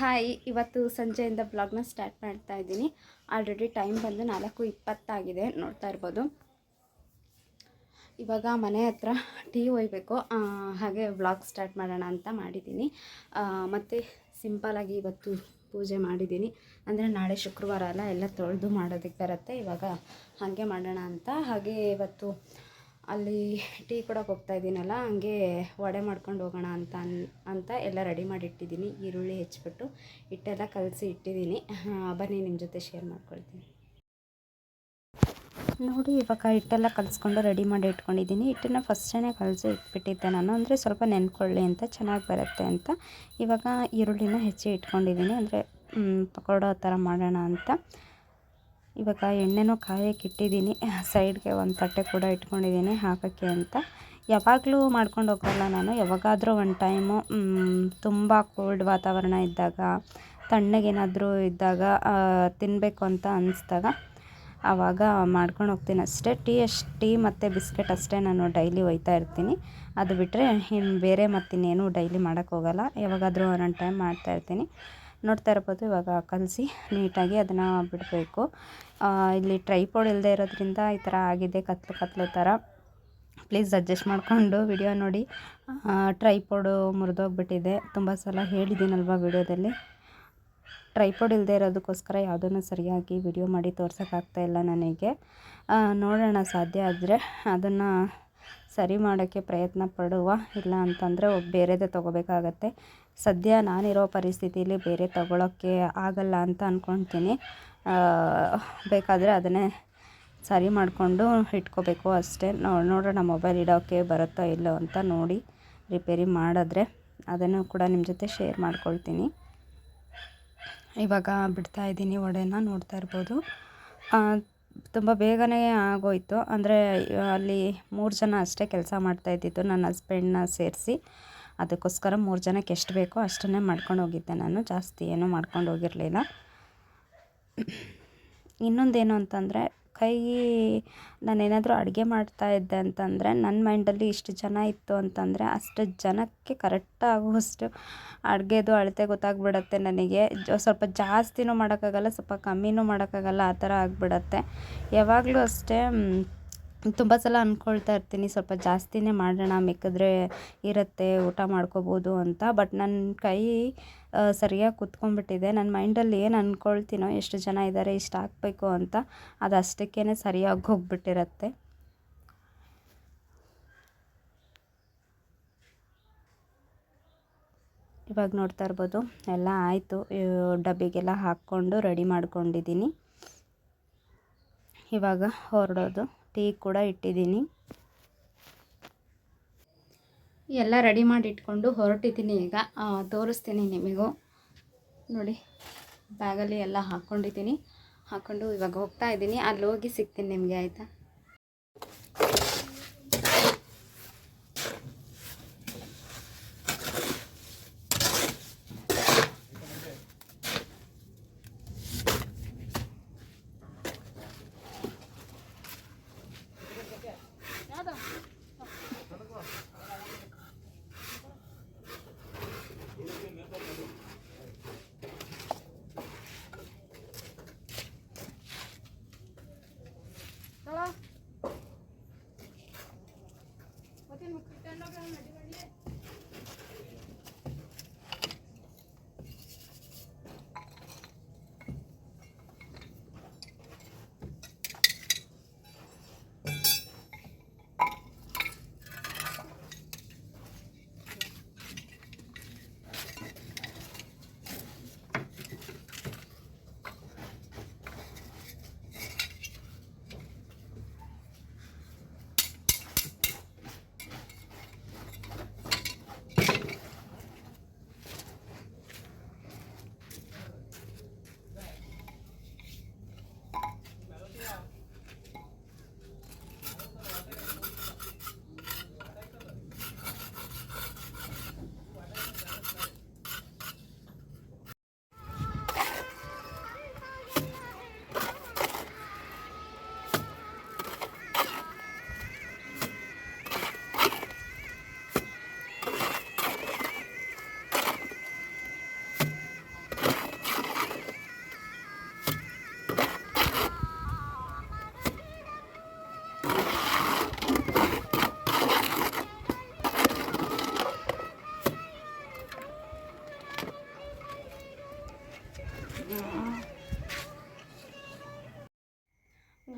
Hi, ಇವತ್ತು ಸಂಜೆಯಿಂದ ಬ್ಲಾಗ್ನ start ಮಾಡ್ತಾ ಇದ್ದೀನಿ. ಆಲ್ರೆಡಿ ಟೈಮ್ ಬಂದು ನಾಲ್ಕು ಇಪ್ಪತ್ತಾಗಿದೆ ನೋಡ್ತಾ ಇರ್ಬೋದು. ಇವಾಗ ಮನೆ ಹತ್ರ ಟೀ ಒಯ್ಬೇಕು. ಹಾಗೆ ಬ್ಲಾಗ್ ಸ್ಟಾರ್ಟ್ ಮಾಡೋಣ ಅಂತ ಮಾಡಿದ್ದೀನಿ. ಮತ್ತು ಸಿಂಪಲಾಗಿ ಇವತ್ತು ಪೂಜೆ ಮಾಡಿದ್ದೀನಿ. ಅಂದರೆ ನಾಳೆ ಶುಕ್ರವಾರ ಅಲ್ಲ, ಎಲ್ಲ ತೊಳೆದು ಮಾಡೋದಕ್ಕೆ ಬರುತ್ತೆ. ಇವಾಗ ಹಾಗೆ ಮಾಡೋಣ ಅಂತ. ಹಾಗೆ ಇವತ್ತು ಅಲ್ಲಿ ಟೀ ಕೊಡೋಕೆ ಹೋಗ್ತಾ ಇದ್ದೀನಲ್ಲ ಹಂಗೆ ವಡೆ ಮಾಡ್ಕೊಂಡು ಹೋಗೋಣ ಅಂತ ಅನ್- ಅಂತ ಎಲ್ಲ ರೆಡಿ ಮಾಡಿ ಇಟ್ಟಿದ್ದೀನಿ ಈರುಳ್ಳಿ ಹೆಚ್ಚಿಬಿಟ್ಟು ಹಿಟ್ಟೆಲ್ಲ ಕಲಸಿ ಇಟ್ಟಿದ್ದೀನಿ. ಬನ್ನಿ ನಿಮ್ಮ ಜೊತೆ ಶೇರ್ ಮಾಡ್ಕೊಳ್ತೀನಿ. ನೋಡಿ, ಇವಾಗ ಹಿಟ್ಟೆಲ್ಲ ಕಲಿಸ್ಕೊಂಡು ರೆಡಿ ಮಾಡಿ ಇಟ್ಕೊಂಡಿದ್ದೀನಿ. ಹಿಟ್ಟನ್ನು ಫಸ್ಟೇ ಕಲಸಿ ಇಟ್ಬಿಟ್ಟಿದ್ದೆ ನಾನು. ಅಂದರೆ ಸ್ವಲ್ಪ ನೆನ್ಕೊಳ್ಳಿ ಅಂತ, ಚೆನ್ನಾಗಿ ಬರುತ್ತೆ ಅಂತ. ಇವಾಗ ಈರುಳ್ಳಿನ ಹೆಚ್ಚಿ ಇಟ್ಕೊಂಡಿದ್ದೀನಿ. ಅಂದರೆ ಪಕೋಡ ಥರ ಮಾಡೋಣ ಅಂತ. ಇವಾಗ ಎಣ್ಣೆನೂ ಕಾಯಕ್ಕೆ ಇಟ್ಟಿದ್ದೀನಿ. ಸೈಡ್ಗೆ ಒಂದು ತಟ್ಟೆ ಕೂಡ ಇಟ್ಕೊಂಡಿದ್ದೀನಿ ಹಾಕೋಕ್ಕೆ ಅಂತ. ಯಾವಾಗಲೂ ಮಾಡ್ಕೊಂಡು ಹೋಗಲ್ಲ ನಾನು, ಯಾವಾಗಾದರೂ ಒಂದು ಟೈಮು ತುಂಬ ಕೋಲ್ಡ್ ವಾತಾವರಣ ಇದ್ದಾಗ ತಣ್ಣಗೇನಾದರೂ ಇದ್ದಾಗ ತಿನ್ನಬೇಕು ಅಂತ ಅನ್ನಿಸ್ದಾಗ ಆವಾಗ ಮಾಡ್ಕೊಂಡು ಹೋಗ್ತೀನಿ ಅಷ್ಟೇ. ಟೀ ಅಷ್ಟು ಟೀ ಮತ್ತು ಬಿಸ್ಕೆಟ್ ಅಷ್ಟೇ ನಾನು ಡೈಲಿ ಒಯ್ತಾ ಇರ್ತೀನಿ. ಅದು ಬಿಟ್ಟರೆ ಇನ್ನು ಬೇರೆ ಮತ್ತಿನ್ನೇನು ಡೈಲಿ ಮಾಡೋಕ್ಕೋಗಲ್ಲ ಯಾವಾಗಾದರೂ ಒಂದೊಂದು ಟೈಮ್ ಮಾಡ್ತಾ ಇರ್ತೀನಿ. ನೋಡ್ತಾ ಇರ್ಬೋದು, ಇವಾಗ ಕಲಸಿ ನೀಟಾಗಿ ಅದನ್ನು ಬಿಡಬೇಕು. ಇಲ್ಲಿ ಟ್ರೈಪೋಡ್ ಇಲ್ಲದೆ ಇರೋದ್ರಿಂದ ಈ ಥರ ಆಗಿದೆ, ಕತ್ಲು ಕತ್ಲು ಥರ ಪ್ಲೀಸ್ ಅಡ್ಜಸ್ಟ್ ಮಾಡಿಕೊಂಡು ವಿಡಿಯೋ ನೋಡಿ. ಟ್ರೈಪೋಡು ಮುರಿದೋಗ್ಬಿಟ್ಟಿದೆ. ತುಂಬ ಸಲ ಹೇಳಿದ್ದೀನಲ್ವ ವಿಡಿಯೋದಲ್ಲಿ. ಟ್ರೈಪೋಡ್ ಇಲ್ಲದೆ ಇರೋದಕ್ಕೋಸ್ಕರ ಯಾವುದನ್ನು ಸರಿಯಾಗಿ ವಿಡಿಯೋ ಮಾಡಿ ತೋರ್ಸೋಕ್ಕಾಗ್ತಾ ಇಲ್ಲ ನನಗೆ. ನೋಡೋಣ ಸಾಧ್ಯ ಆದರೆ ಅದನ್ನು ಸರಿ ಮಾಡೋಕ್ಕೆ ಪ್ರಯತ್ನ ಪಡುವ. ಇಲ್ಲ ಅಂತಂದರೆ ಬೇರೆದೇ ತೊಗೋಬೇಕಾಗತ್ತೆ. ಸದ್ಯ ನಾನಿರೋ ಪರಿಸ್ಥಿತಿಯಲ್ಲಿ ಬೇರೆ ತೊಗೊಳಕ್ಕೆ ಆಗಲ್ಲ ಅಂತ ಅಂದ್ಕೊತೀನಿ ಬೇಕಾದರೆ ಅದನ್ನೇ ಸರಿ ಮಾಡಿಕೊಂಡು ಇಟ್ಕೋಬೇಕು ಅಷ್ಟೇ. ನೋಡೋಣ ಮೊಬೈಲ್ ಇಡೋಕ್ಕೆ ಬರುತ್ತೋ ಇಲ್ಲೋ ಅಂತ ನೋಡಿ ರಿಪೇರಿ ಮಾಡಿದ್ರೆ ಅದನ್ನು ಕೂಡ ನಿಮ್ಮ ಜೊತೆ ಶೇರ್ ಮಾಡ್ಕೊಳ್ತೀನಿ. ಇವಾಗ ಬಿಡ್ತಾ ಇದ್ದೀನಿ ವಡೆನ ನೋಡ್ತಾ ಇರ್ಬೋದು. ತುಂಬ ಬೇಗನೆ ಆಗೋಯ್ತು. ಅಂದರೆ ಅಲ್ಲಿ ಮೂರು ಜನ ಅಷ್ಟೇ ಕೆಲಸ ಮಾಡ್ತಾ ಇದ್ದಿದ್ದು, ನನ್ನ ಹಸ್ಬೆಂಡ್ನ ಸೇರಿಸಿ. ಅದಕ್ಕೋಸ್ಕರ ಮೂರು ಜನಕ್ಕೆ ಎಷ್ಟು ಬೇಕೋ ಅಷ್ಟನ್ನೇ ಮಾಡ್ಕೊಂಡು ಹೋಗಿದ್ದೆ ನಾನು. ಜಾಸ್ತಿ ಏನೂ ಮಾಡ್ಕೊಂಡು ಹೋಗಿರಲಿಲ್ಲ. ಇನ್ನೊಂದೇನು ಅಂತಂದರೆ ಕೈ ನಾನೇನಾದರೂ ಅಡುಗೆ ಮಾಡ್ತಾ ಇದ್ದೆ ಅಂತಂದರೆ ನನ್ನ ಮೈಂಡಲ್ಲಿ ಇಷ್ಟು ಜನ ಇತ್ತು ಅಂತಂದರೆ ಅಷ್ಟು ಜನಕ್ಕೆ ಕರೆಕ್ಟ್ ಆಗುವಷ್ಟು ಅಡುಗೆದು ಅಳತೆ ಗೊತ್ತಾಗ್ಬಿಡತ್ತೆ ನನಗೆ. ಸ್ವಲ್ಪ ಜಾಸ್ತಿನೂ ಮಾಡೋಕ್ಕಾಗಲ್ಲ, ಸ್ವಲ್ಪ ಕಮ್ಮಿನೂ ಮಾಡೋಕ್ಕಾಗಲ್ಲ, ಆ ಥರ ಆಗಿಬಿಡತ್ತೆ. ಯಾವಾಗಲೂ ಅಷ್ಟೇ ತುಂಬ ಸಲ ಅಂದ್ಕೊಳ್ತಾ ಇರ್ತೀನಿ, ಸ್ವಲ್ಪ ಜಾಸ್ತಿನೇ ಮಾಡೋಣ ಮಿಕ್ಕಿದ್ರೆ ಇರುತ್ತೆ, ಊಟ ಮಾಡ್ಕೋಬೋದು ಅಂತ. ಬಟ್ ನನ್ನ ಕೈ ಸರಿಯಾಗಿ ಕುತ್ಕೊಂಡ್ಬಿಟ್ಟಿದೆ. ನನ್ನ ಮೈಂಡಲ್ಲಿ ಏನು ಅಂದ್ಕೊಳ್ತೀನೋ ಎಷ್ಟು ಜನ ಇದ್ದಾರೆ ಇಷ್ಟು ಹಾಕಬೇಕು ಅಂತ, ಅದು ಅಷ್ಟಕ್ಕೇ ಸರಿಯಾಗಿ ಹೋಗ್ಬಿಟ್ಟಿರತ್ತೆ. ಇವಾಗ ನೋಡ್ತಾ ಇರ್ಬೋದು, ಎಲ್ಲ ಆಯಿತು. ಡಬ್ಬಿಗೆಲ್ಲ ಹಾಕ್ಕೊಂಡು ರೆಡಿ ಮಾಡ್ಕೊಂಡಿದ್ದೀನಿ ಇವಾಗ ಹೊರಡೋದು. ಟೀ ಕೂಡ ಇಟ್ಟಿದ್ದೀನಿ. ಎಲ್ಲ ರೆಡಿ ಮಾಡಿ ಇಟ್ಕೊಂಡು ಹೊರಟಿದ್ದೀನಿ ಈಗ. ತೋರಿಸ್ತೀನಿ ನಿಮಗೂ. ನೋಡಿ, ಬ್ಯಾಗಲ್ಲಿ ಎಲ್ಲ ಹಾಕ್ಕೊಂಡಿದ್ದೀನಿ ಹಾಕ್ಕೊಂಡು ಇವಾಗ ಹೋಗ್ತಾ ಇದ್ದೀನಿ. ಅಲ್ಲಿ ಹೋಗಿ ಸಿಗ್ತೀನಿ ನಿಮಗೆ, ಆಯಿತಾ?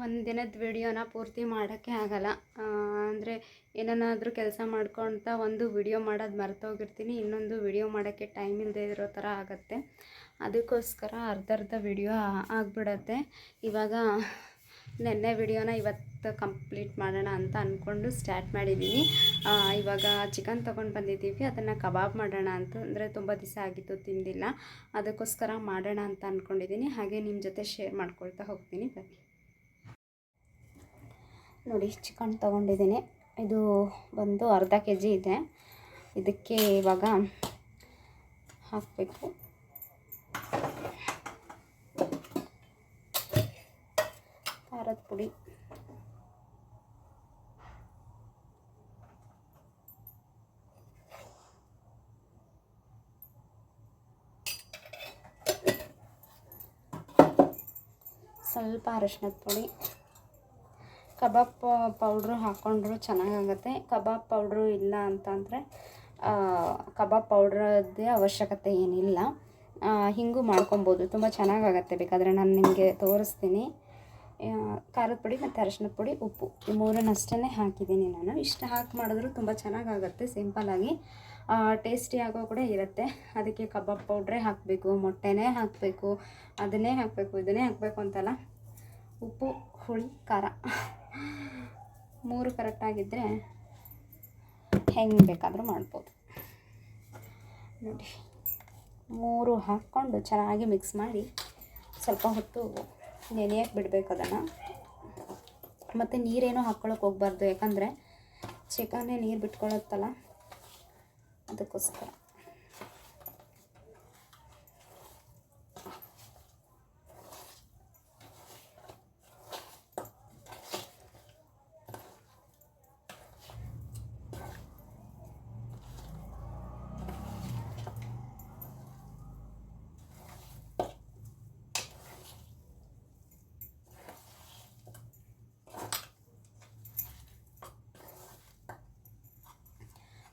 ಒಂದು ದಿನದ ವಿಡಿಯೋನ ಪೂರ್ತಿ ಮಾಡೋಕ್ಕೆ ಆಗಲ್ಲ. ಅಂದರೆ ಏನನ್ನಾದರೂ ಕೆಲಸ ಮಾಡ್ಕೊಳ್ತಾ ಒಂದು ವಿಡಿಯೋ ಮಾಡೋದು ಮರೆತೋಗಿರ್ತೀನಿ. ಇನ್ನೊಂದು ವಿಡಿಯೋ ಮಾಡೋಕ್ಕೆ ಟೈಮ್ ಇಲ್ಲದೆ ಇರೋ ಥರ ಆಗುತ್ತೆ. ಅದಕ್ಕೋಸ್ಕರ ಅರ್ಧ ಅರ್ಧ ವಿಡಿಯೋ ಆಗಿಬಿಡತ್ತೆ. ಇವಾಗ ನೆನ್ನೆ ವಿಡಿಯೋನ ಇವತ್ತು ಕಂಪ್ಲೀಟ್ ಮಾಡೋಣ ಅಂತ ಅಂದ್ಕೊಂಡು ಸ್ಟಾರ್ಟ್ ಮಾಡಿದ್ದೀನಿ. ಇವಾಗ ಚಿಕನ್ ತೊಗೊಂಡು ಬಂದಿದ್ದೀವಿ. ಅದನ್ನು ಕಬಾಬ್ ಮಾಡೋಣ ಅಂತ. ಅಂದರೆ ತುಂಬ ದಿವಸ ಆಗಿತ್ತು ತಿಂದಿಲ್ಲ. ಅದಕ್ಕೋಸ್ಕರ ಮಾಡೋಣ ಅಂತ ಅಂದ್ಕೊಂಡಿದ್ದೀನಿ ಹಾಗೆ ನಿಮ್ಮ ಜೊತೆ ಶೇರ್ ಮಾಡ್ಕೊಳ್ತಾ ಹೋಗ್ತೀನಿ. ಬನ್ನಿ. ನೋಡಿ, ಚಿಕನ್ ತೊಗೊಂಡಿದ್ದೀನಿ. ಇದು ಬಂದು ಅರ್ಧ ಕೆ ಜಿ ಇದೆ. ಇದಕ್ಕೆ ಇವಾಗ ಹಾಕಬೇಕು. ಖಾರದ ಪುಡಿ. ಸ್ವಲ್ಪ ಅರಶಿನದ ಪುಡಿ. ಕಬಾಬ್ ಪೌಡ್ರು ಹಾಕ್ಕೊಂಡ್ರು ಚೆನ್ನಾಗಾಗತ್ತೆ. ಕಬಾಬ್ ಪೌಡ್ರು ಇಲ್ಲ ಅಂತಂದರೆ ಕಬಾಬ್ ಪೌಡ್ರದ್ದೇ ಅವಶ್ಯಕತೆ ಏನಿಲ್ಲ. ಹಿಂಗೂ ಮಾಡ್ಕೊಬೋದು. ತುಂಬ ಚೆನ್ನಾಗಾಗತ್ತೆ ಬೇಕಾದರೆ ನಾನು ನಿಮಗೆ ತೋರಿಸ್ತೀನಿ. ಖಾರದ ಪುಡಿ ಮತ್ತು ಅರಶಿನದ ಪುಡಿ, ಉಪ್ಪು. ಈ ಮೂರನ್ನಷ್ಟೇ ಹಾಕಿದ್ದೀನಿ ನಾನು. ಇಷ್ಟು ಹಾಕಿ ಮಾಡಿದ್ರು ತುಂಬ ಚೆನ್ನಾಗಾಗುತ್ತೆ ಸಿಂಪಲ್ಲಾಗಿ ಆಗೋ. ಕೂಡ ಇರುತ್ತೆ. ಅದಕ್ಕೆ ಕಬಾಬ್ ಪೌಡ್ರೇ ಹಾಕಬೇಕು, ಮೊಟ್ಟೆನೇ ಹಾಕಬೇಕು, ಅದನ್ನೇ ಹಾಕಬೇಕು, ಇದನ್ನೇ ಹಾಕಬೇಕು ಅಂತಲ್ಲ. ಉಪ್ಪು, ಹುಳಿ, ಖಾರ. ಮೂರು ಕರೆಕ್ಟಾಗಿದ್ದರೆ ಹೆಂಗೆ ಬೇಕಾದರೂ ಮಾಡ್ಬೋದು. ನೋಡಿ, ಮೂರು ಹಾಕ್ಕೊಂಡು ಚೆನ್ನಾಗಿ ಮಿಕ್ಸ್ ಮಾಡಿ ಸ್ವಲ್ಪ ಹೊತ್ತು ನೆನೆಯಕ್ಕೆ ಬಿಡಬೇಕು ಅದನ್ನು. ಮತ್ತು ನೀರೇನೂ ಹಾಕ್ಕೊಳಕ್ಕೆ ಹೋಗ್ಬಾರ್ದು. ಯಾಕಂದರೆ ಚಿಕನ್ನೇ ನೀರು ಬಿಟ್ಕೊಳತ್ತಲ್ಲ. ಅದಕ್ಕೋಸ್ಕರ.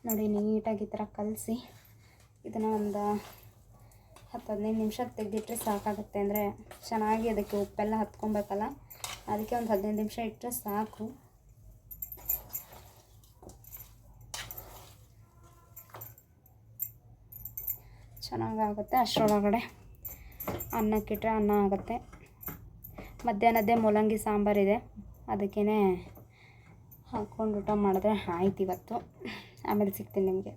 ನೋಡಿ, ನೀಟಾಗಿ ಈ ಥರ ಕಲಸಿ ಇದನ್ನು ಒಂದು ಹತ್ತು ಹದಿನೈದು ನಿಮಿಷ ತೆಗೆದಿಟ್ಟರೆ ಸಾಕಾಗುತ್ತೆ. ಅಂದರೆ ಚೆನ್ನಾಗಿ ಅದಕ್ಕೆ ಉಪ್ಪೆಲ್ಲ ಹತ್ಕೊಬೇಕಲ್ಲ, ಅದಕ್ಕೆ ಒಂದು ಹದಿನೈದು ನಿಮಿಷ ಇಟ್ಟರೆ ಸಾಕು. ಚೆನ್ನಾಗಾಗುತ್ತೆ ಅಷ್ಟರೊಳಗಡೆ. ಅನ್ನಕ್ಕಿಟ್ಟರೆ ಅನ್ನ ಆಗುತ್ತೆ. ಮಧ್ಯಾಹ್ನದ್ದೇ ಮೂಲಂಗಿ ಸಾಂಬಾರಿದೆ. ಅದಕ್ಕೇ ಹಾಕ್ಕೊಂಡು ಊಟ ಮಾಡಿದ್ರೆ ಆಯ್ತು ಇವತ್ತು. ಆಮೇಲೆ ಸಿಗ್ತೀನಿ ನಿಮಗೆ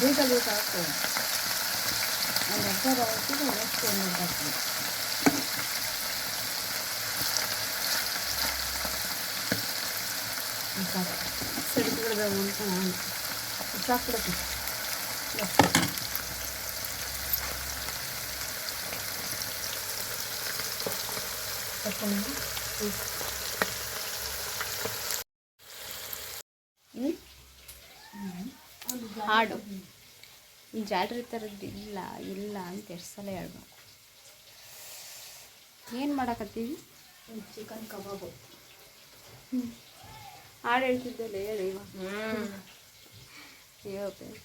ಬೇಗ ಬೇಗ ಹಾಕ್ತೇವೆ ಒಂದು ಅರ್ಧ ಹಾಕಿದ್ರೆ ನೆಕ್ಸ್ಟ್ ಒಂದು ಅರ್ಧ ಹಾಕ್ತೀನಿ ಸಾಕು ಸಿಡಿದ್ಬಿಡ್ಬೇಕು ಅಂತ ನಾನು ಸಾಕ್ಬಿಡಕ್ಕೆ ತಕೊಂಡು ಹಾಡು. ಜಾಲ್ರಿ ಥರದ್ದು ಇಲ್ಲ ಇಲ್ಲ ಅಂತ ಎಷ್ಟು ಸಲ ಹೇಳ್ಬೇಕು. ಏನು ಮಾಡಕತ್ತೀವಿ? ಚಿಕನ್ ಕಬಾಬು. ಹಾಡು ಹೇಳ್ತಿದ್ದಲ್ಲ ಹೇಳಿ ಹೇಳ್ತೇವೆ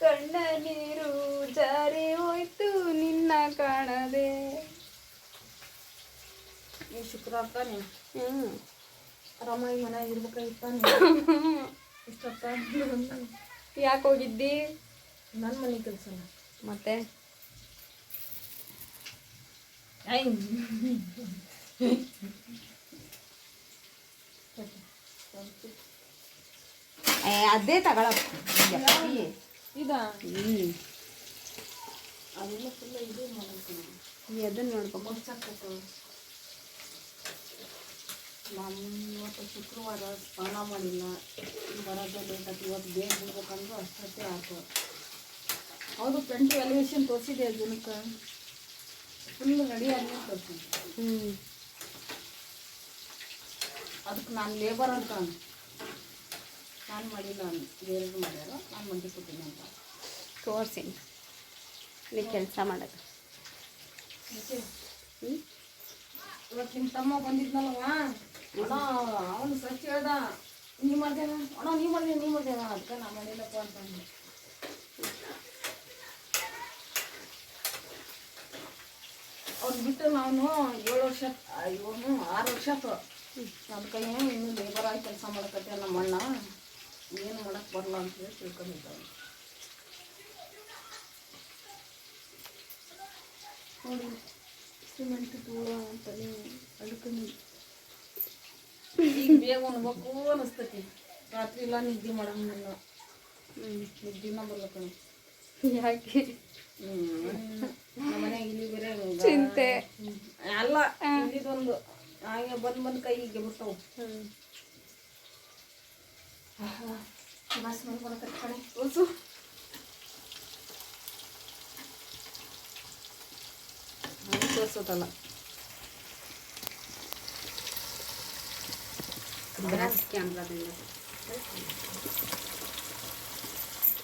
ಕಣ್ಣ ನೀರು ಜಾರಿ ಹೋಯ್ತು ನಿನ್ನ ಕಾಣದೆ. ಈ ಶುಕ್ರವಾರ ಹ್ಞೂ ಆರಾಮಾಗಿ ಮನೆಯಾಗ ಇರ್ಬೇಕಾಗಿತ್ತ ಇಷ್ಟೊತ್ತ? ಯಾಕೆ ಹೋಗಿದ್ದಿ? ನನ್ನ ಮನೆ ಕೆಲಸ ಮತ್ತೆ? ಅದೇ ತಗೊಳಪ್ಪ ಇದನ್ನ ನೋಡ್ಬೇಕು ನಾನು ಇವತ್ತು ಶುಕ್ರವಾರ ಸ್ನಾನ ಮಾಡಿಲ್ಲ. ಬರೋದು ಲೇಟ್ ಆಯ್ತು ಇವತ್ತು ಬೇಗ ಬಿಡ್ಬೇಕಂದ್ರೆ ಅಷ್ಟೇ ಆಯ್ತು. ಅವರು ಫ್ರಂಟ್ ವ್ಯಾಲ್ಯೂಯೇಷನ್ ತೋರಿಸಿದೆ ಜನಕ್ಕೆ? ಫುಲ್ ರೆಡಿ ಆಗಿ ತೋರಿಸಿದೆ ಹ್ಞೂ ಅದಕ್ಕೆ ನಾನು ಲೇಬರ್ ಅಂತ ನಾನು ಮಾಡಿಲ್ಲ ಬೇರೆದು ಮಾಡ್ಯಾರ ನಾನು ಮಂದಿ ಕೊಟ್ಟಿನಿ ಅಂತ. ತೋರಿಸಿ. ನೀ ಕೆಲಸ ಮಾಡೋದು ಇವತ್ತು ನಿಮ್ಮ ತಮ್ಮ ಬಂದಿದ್ನಲ್ಲವ ಅಣ್ಣ ಅವನು ಸಚ್ ಹೇಳ್ದ ನೀ ಮಾಡ್ದೇನ ಅಣ್ಣ ನೀ ಮಾಡ್ದೆ ನೀ ಮಾಡ್ದೇನ ಅದಕ್ಕೆ ನಾ ಮಾಡಿಲ್ಲಪ್ಪ ಅಂತ ಅಂದೆ ಅವ್ನು ಬಿಟ್ಟು ನಾನು ಏಳು ವರ್ಷ ಇವನು ಆರು ವರ್ಷ ಆತು ಅದಕ್ಕೆ ಇನ್ನೂ ಲೇಬರ್ ಆಗಿ ಕೆಲಸ ಮಾಡಕತ್ತೆ ನಮ್ಮ ಅಣ್ಣ ಏನು ಮಾಡಕ್ಕೆ ಬರಲ್ಲ ಅಂತ ಹೇಳಿ ತಿಳ್ಕೊಂಡಿದ್ದಾವೆ ನೋಡಿ ಸಿಮೆಂಟ್ ಧೂಳ ಅಂತಾನೆ ಅಳ್ಕೊಂಡು ಈಗ ಬೇಗ ಉಣ್ಬೇಕು ಅನಿಸ್ತೈತಿ ರಾತ್ರಿ ಎಲ್ಲ ನಿದ್ದೆ ಮಾಡಂಗಿಲ್ಲ ನಿದ್ದಿನ ಬರ್ಲಕ್ಕ ಯಾಕೆ? ನಮ್ಮ ಮನ್ಯಾಗ ಇಲ್ಲಿ ಬೇರೆ ಚಿಂತೆ. ಅಲ್ಲ ಇಲ್ಲಿದೊಂದು ಹಾಗೆ ಬಂದ್ ಬಂದ್ ಕೈಗೆ ಬರ್ತಾವ ಹ್ಞೂ ಬಸ್ ಮಾಡ್ಕೊಳಕ ಕಡೆ ಓಸು ಹಂಗೆ ತೋರ್ಸೋದಲ್ಲ. ಕ್ಯಾಮ್ರಾದಿಂದ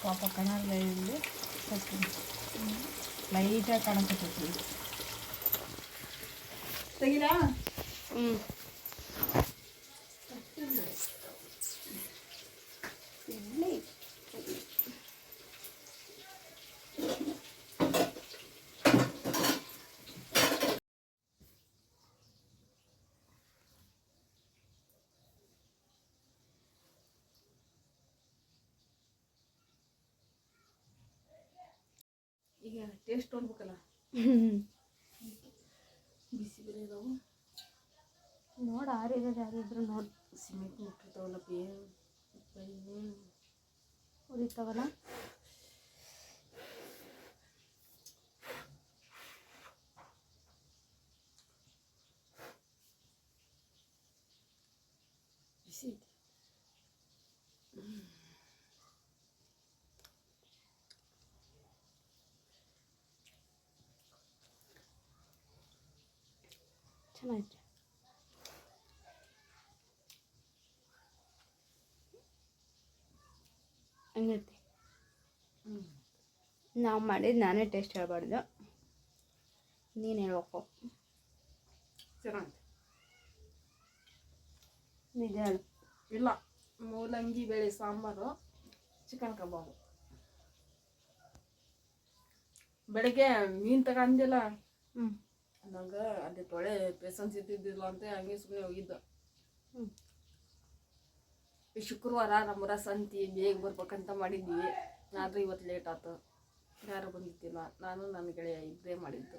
ಪಾಪ ಕಣಲ್ಲ ಇಲ್ಲಿ ಲೈಟಾಗಿ ಈಗ ಟೇಸ್ಟ್ ನೋಡ್ಬೇಕಲ್ಲ. ಬಿಸಿ ಬೇರೆ ಇದಾವು. ನೋಡಿ ಆರಿರೋದು ಯಾರಿದ್ರು ನೋಡಿ. ಸಿಮೆಂಟ್ ಮುಟ್ಟಿರ್ತಾವಲ್ಲ ಬೇರೆ ಉರಿತಾವಲ್ಲ? ಚೆನ್ನಾಗಿತ್ತು ಹಂಗೈತಿ. ಹ್ಞೂ ನಾವು ಮಾಡಿದ್ದು ನಾನೇ ಟೇಸ್ಟ್ ಹೇಳ್ಬಾರ್ದು. ನೀನು ಹೇಳ್ಬೇಕು. ನಿಜ ಹೇಳು. ಇಲ್ಲ ಮೂಲಂಗಿ ಬೇಳೆ ಸಾಂಬಾರು ಚಿಕನ್ ಕಬಾಬು ಬೆಳಗ್ಗೆ ಮೀನು ತಗೊಂಡಿಲ್ಲ ಹ್ಞೂ ನಂಗೆ ಅಲ್ಲಿ ತೊಳೆ ಪೇಸನ್ಸ್ ಇದ್ದಿದ್ದಿಲ್ಲ ಅಂತ ಹಂಗೆ ಸುಮ್ಮನೆ ಹೋಗಿದ್ದ. ಹ್ಞೂ ಈ ಶುಕ್ರವಾರ ನಮ್ಮೂರ ಸಂತಿ ಬೇಗ ಬರ್ಬೇಕಂತ ಮಾಡಿದ್ವಿ. ಆದ್ರೆ ಇವತ್ತು ಲೇಟ್ ಆಯ್ತು ಯಾರು ಬಂದಿದ್ದಿಲ್ಲ. ನಾನು ನನ್ನ ಗೆಳೆಯ ಇಬ್ಬರೇ ಮಾಡಿದ್ದು.